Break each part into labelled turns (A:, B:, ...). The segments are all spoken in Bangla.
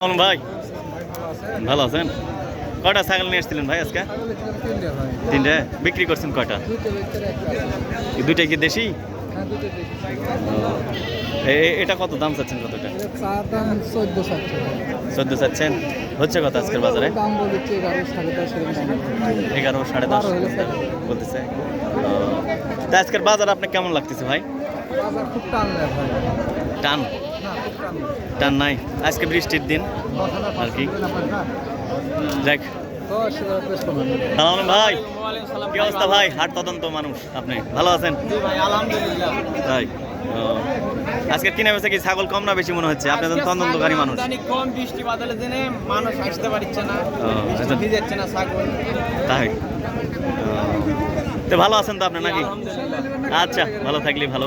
A: বলুন ভাই? ভালো আছেন? কয়টা ছাগল নিয়ে এসেছিলেন ভাই আজকে? তিনটে। বিক্রি করছেন কয়টা? এই দুইটা কি দেশি? এটা কত দাম চাচ্ছেন কতটা
B: চোদ্দ
A: চাচ্ছেন। হচ্ছে কত আজকের বাজারে?
B: এগারো সাড়ে দশ।
A: বলতেছে। তা আজকের বাজার আপনার কেমন লাগতেছে ভাই।
B: টান?
A: টান নাই। আজকে বৃষ্টির দিন। আর কি? দেখ। ভাই। কি অবস্থা ভাই? হাট তদন্ত মানুষ। আপনি ভালো আছেন? তাই কিনে বেছে কি? ছাগল কম না বেশি মনে হচ্ছে? আপনি তো তদন্তকারী মানুষ।
B: কম বৃষ্টি বাদলে দিনে মানুষ আসতে পারছে না।
A: আচ্ছা।
B: ভিজাচ্ছে না ছাগল।
A: তাই? তো ভালো আছেন তো আপনি নাকি? আচ্ছা ভালো থাকলে ভালো।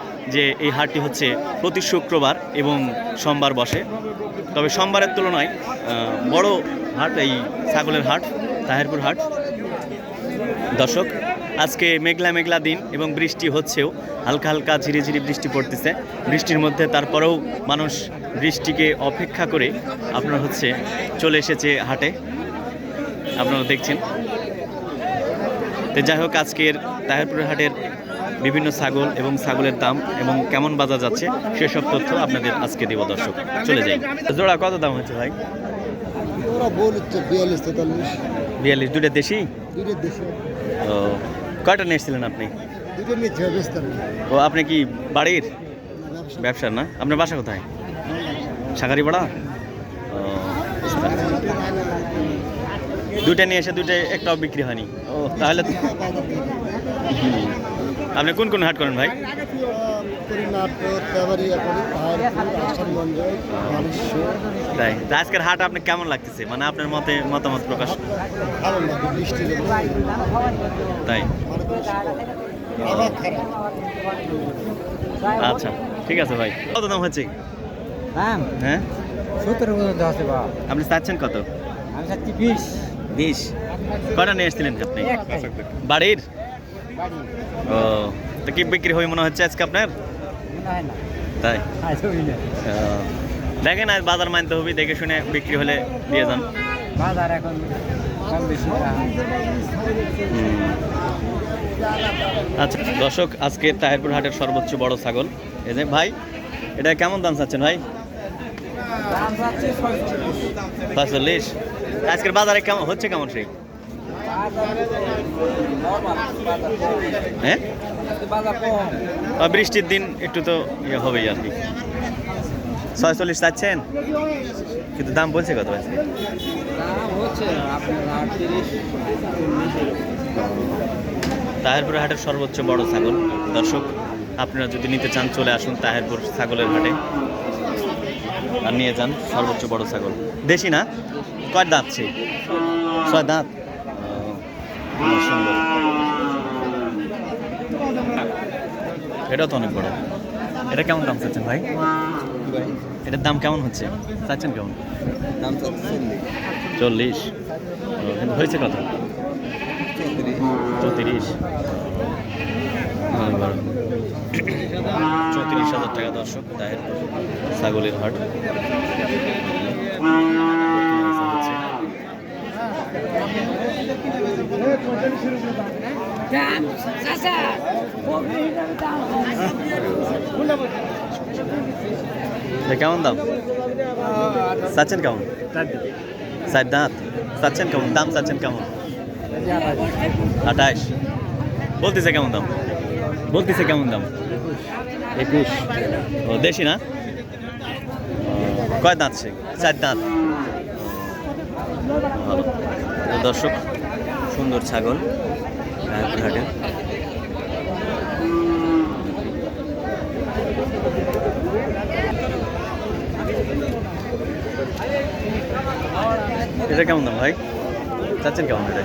A: যে এই হাটটি হচ্ছে প্রতি শুক্রবার এবং সোমবার বসে। তবে সোমবারের তুলনায় বড় হাট এই ছাগলের হাট, তাহেরপুর হাট। দর্শক, আজকে মেঘলা মেঘলা দিন এবং বৃষ্টি হচ্ছেও, হালকা হালকা ঝিরিঝিরি বৃষ্টি পড়তেছে। বৃষ্টির মধ্যে তারপরেও মানুষ বৃষ্টিকে অপেক্ষা করে আপনার হচ্ছে চলে এসেছে হাটে। আপনারা দেখছেন। তো যাই হোক, আজকের তাহেরপুরের হাটের বিভিন্ন ছাগল এবং ছাগলের দাম এবং কেমন বাজার যাচ্ছে সেসব তথ্য আপনাদের আজকে দেব দর্শক। চলে যাই। জোড়া কত দাম হচ্ছে ভাই?
B: বিয়াল্লিশ
A: দুটো দেশি? ও কয়টা নিয়ে এসেছিলেন আপনি?
B: দুটো
A: ও আপনি কি বাড়ির? ব্যবসার না? আপনার বাসা কোথায়? সাগারি পাড়া ও বুঝতে পারছি। দুইটা নিয়ে এসে দুইটা একটাও বিক্রি হয়নি। ও তাহলে হুম। আপনি কোন কোন হাট করেন ভাই? তাই। আজকের হাট আপনি কেমন লাগতেছে? মানে আপনার মতে মতামত প্রকাশ তাই। আচ্ছা ঠিক আছে ভাই। কত দাম হচ্ছে? হ্যাঁ?
B: সত্তর পর্যন্ত আছে বা
A: আপনি চাচ্ছেন কত?
B: আমি চাচ্ছি বিশ।
A: বিশ। কটা নিয়ে এসেছিলেন আপনি? বাড়ির? ও তো কি বিক্রি হয়ে মনে হচ্ছে আজকে আপনার? তাই? দেখেন আজ বাজার মানতে হবে দেখে শুনে বিক্রি হলে দিয়ে যান।
B: বাজার এখন।
A: আচ্ছা দর্শক আজকে তাহেরপুর হাটের সর্বোচ্চ বড় ছাগল। এই যে ভাই এটা কেমন দাম চাচ্ছেন ভাই? পাঁচচল্লিশ আজকের বাজারে কেমন হচ্ছে কেমন সেই? হ্যাঁ? আর বৃষ্টির দিন একটু তো ইয়ে হবেই আর কি। ছয়চল্লিশ চাচ্ছেন? কিন্তু দাম বলছে কত
B: আটত্রিশ
A: তাহেরপুর হাটের সর্বোচ্চ বড় ছাগল। দর্শক আপনারা যদি নিতে চান চলে আসুন তাহেরপুর ছাগলের হাটে। আর নিয়ে যান সর্বোচ্চ বড় ছাগল। দেশি না? কয় দাঁত সেই ছয় দাঁত? সুন্দর। এটাও তো অনেক বড়। এটা কেমন দাম চাচ্ছেন ভাই? এটার দাম কেমন হচ্ছে? চাচ্ছেন কেমন?
B: দাম
A: চল্লিশ। কিন্তু হয়েছে কত? চৌত্রিশ। চৌত্রিশ। হাজার টাকা দর্শক দায়ের ছাগলের হাট। এটা কেমন দাম? চাচ্ছেন কেমন? চার দাঁত। চাচ্ছেন কেমন? দাম চাচ্ছেন কেমন? আঠাশ বলতেছে কেমন দাম? বলতেছে কেমন দাম? একুশ। ও, দেশি না? কয় দাঁত সে? চার দাঁত। তো দর্শক, সুন্দর ছাগল রায়পুরহাটের এটা কেমন দাম ভাই? চাচ্ছেন কেমন এটা?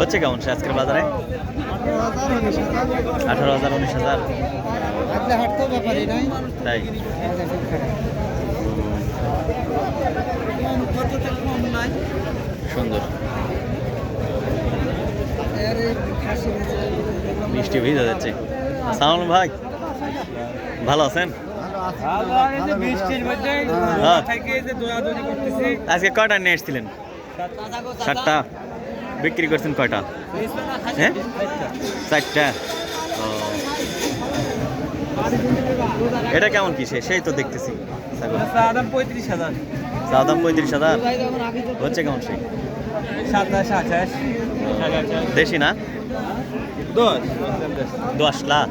A: হচ্ছে কেমন সে আজকের বাজারে? আঠারো হাজার, উনিশ হাজার।
B: আজকে নাই।
A: সুন্দর। বৃষ্টি ভিজে যাচ্ছে। সালাম ভাই ভালো আছেন? হ্যাঁ।
B: থেকে যে দৌড়াদৌড়ি করতেছি।
A: আজকে কয়টা নিয়ে এসেছিলেন? সাতটা। বিক্রি করছেন কয়টা? হ্যাঁ? চারটা। ও। এটা কেমন কিসে? সেই তো দেখতেছি।
B: পঁয়ত্রিশ হাজার।
A: চা দাম পঁয়ত্রিশ হাজার। হচ্ছে কেমন সেই?
B: সাতাশ আঠাশ।
A: দেশি না?
B: দশ।
A: দশ লাখ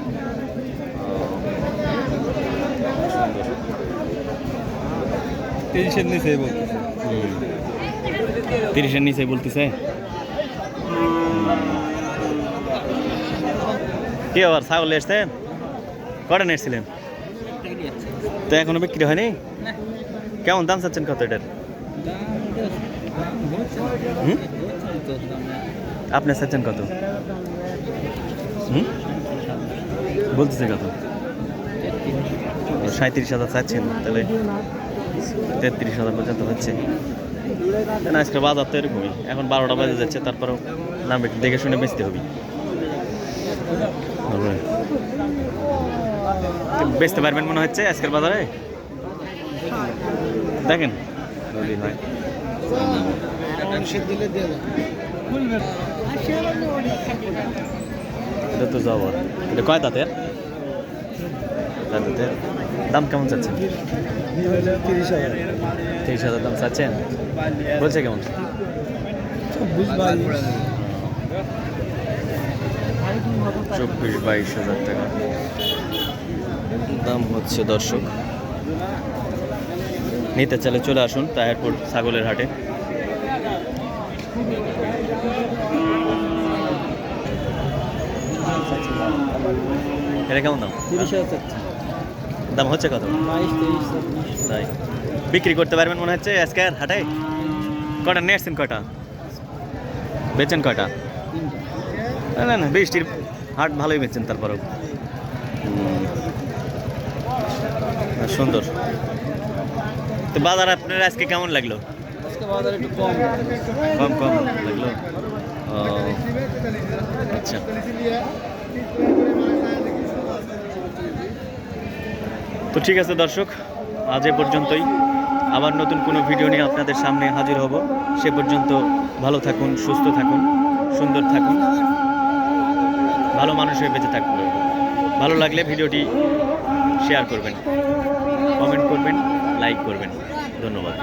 B: তিরিশের নিচে বলতেছে।
A: তিরিশের নিচে বলতেছে? কি আবার ছাগল এসছেন? কটা নিয়েছিলেন তো এখনও বিক্রি হয়নি? কেমন দাম চাচ্ছেন কত এটার? আপনি চাচ্ছেন কত? বলতেছে কত? সাঁত্রিশ হাজার চাচ্ছেন, তাহলে তেত্রিশ হাজার পর্যন্ত হচ্ছে। আজকে বাজার তো এরকমই। এখন বারোটা বাজে যাচ্ছে, তারপরেও দাম একটু দেখে শুনে বেচতে হবে। বেচতে পারবেন মনে হচ্ছে আজকের বাজারে? দেখেন। এটা তো যাওয়ার এটা কয় দাঁতের? দাম কেমন চাচ্ছেন?
B: তিরিশ হাজার
A: তিরিশ হাজার দাম চাচ্ছেন। বলছে কেমন?
B: চব্বিশ বাইশ
A: হাজার টাকা। দাম হচ্ছে দর্শক। নিতে চাইলে চলে আসুন তাহেরপুর ছাগলের হাটে। এটা কেমন দাম? দাম হচ্ছে কত? তাই। বিক্রি করতে পারবেন মনে হচ্ছে আজকের হাটে? কটা নিয়ে কটা? বেচেন কটা? না না বৃষ্টির হাট ভালোই বেচছেন তারপরেও। সুন্দর। তো বাজার আপনার আজকে কেমন লাগল?
B: আজকে বাজার একটু কম।
A: কম কম লাগল? আচ্ছা। তো ঠিক আছে দর্শক আজ এ পর্যন্তই। আবার নতুন কোনো ভিডিও নিয়ে আপনাদের সামনে হাজির হব। সে পর্যন্ত ভালো থাকুন সুস্থ থাকুন সুন্দর থাকুন। ভালো মানুষ হয়ে বেঁচে থাকুন। ভালো লাগলে ভিডিওটি শেয়ার করবেন। লাইক করবেন। ধন্যবাদ।